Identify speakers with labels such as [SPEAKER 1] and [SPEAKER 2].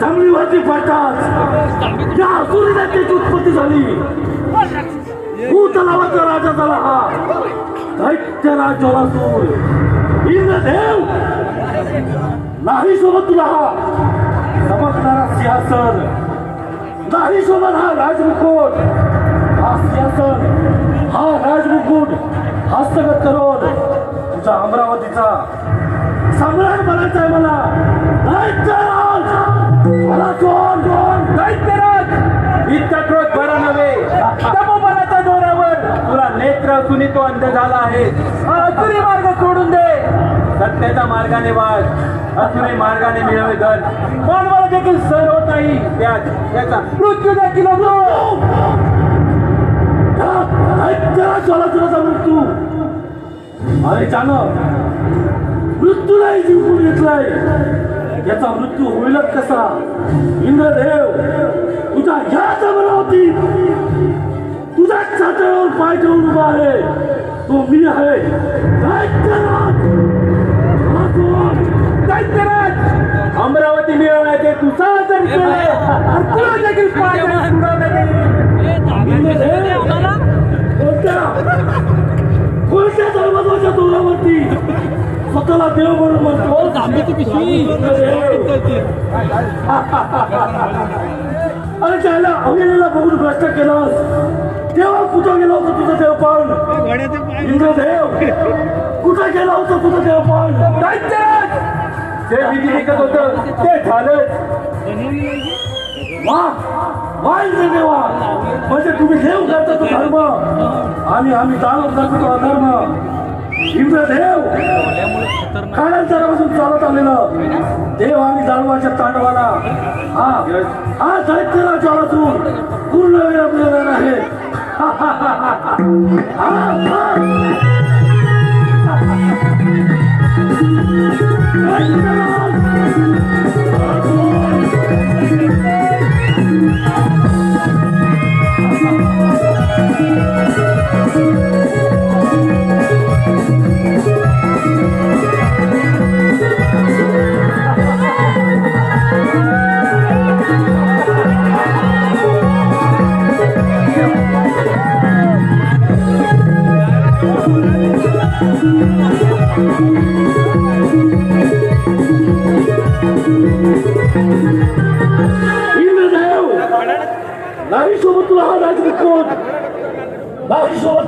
[SPEAKER 1] चांगली अमरावती दैत्य राजाला या असुरी त्याची उत्पत्ती झाली. भूतलावाचा राजा झाला हा. दैत्य राजाला सूर. इंद्रदेव! नाही सोबत तुला हा. चमकणारा सिंहासन. नाही सोबत हा राजमुकुट. हा सिंहासन. हा राजमुकुट. हस्तगत करून. तुझा अमरावतीचा. सम्राट बनायचा आहे मला
[SPEAKER 2] असूनही तो अंत झाला आहे. हा असुरी मार्ग सोडून दे. सत्याच्या मार्गाने वाद असुरी मार्गाने मिळवे धन. मानवाला देखील सर होत नाही. त्यात त्याचा मृत्यू देखील होतो.
[SPEAKER 1] दैत्यराज झाला मृत्यू नाही मृत्यूलाही जिंकून घेतलाय. याचा मृत्यू होईलच कसा? इंद्रदेव तुझ्या ह्याच होती तुझ्या छात्यावर पाय ठेवून उभा आहे. तो मी आहे.
[SPEAKER 2] अमरावती मिळवण्याचे तू साजन केले. आणि तुला देखील पाय.
[SPEAKER 3] हे
[SPEAKER 1] कोणत्या धर्माच्या जोरावरती. स्वतःला देव म्हणून
[SPEAKER 3] हो
[SPEAKER 1] म्हणतो
[SPEAKER 3] पिशवी.
[SPEAKER 1] अरे त्याला अवलेला बघून भ्रष्ट केलास. तेव्हा कुठं गेला होता तुझं देव पण इंद्रदेव कुठं गेला होता तुझं देव पण
[SPEAKER 2] ते जे विधी निघत होत ते झालं.
[SPEAKER 1] वा वा इंद्रदेवा. म्हणजे तुम्ही देव करता तो धर्म. आणि आम्ही चालत दाखवतो अधर्म इंद्रदेव! काळांतरापासून चालत आलेलं. देव आणि दानवाच्या तांडवाला. हा हा दैत्यला ज्वालातून. पूर्ण वेळ आपल्याला आहे Ha ha ha ha! Ha ha! Indradev नारी सोबत तुला हा राजमुकुट नारी सोबत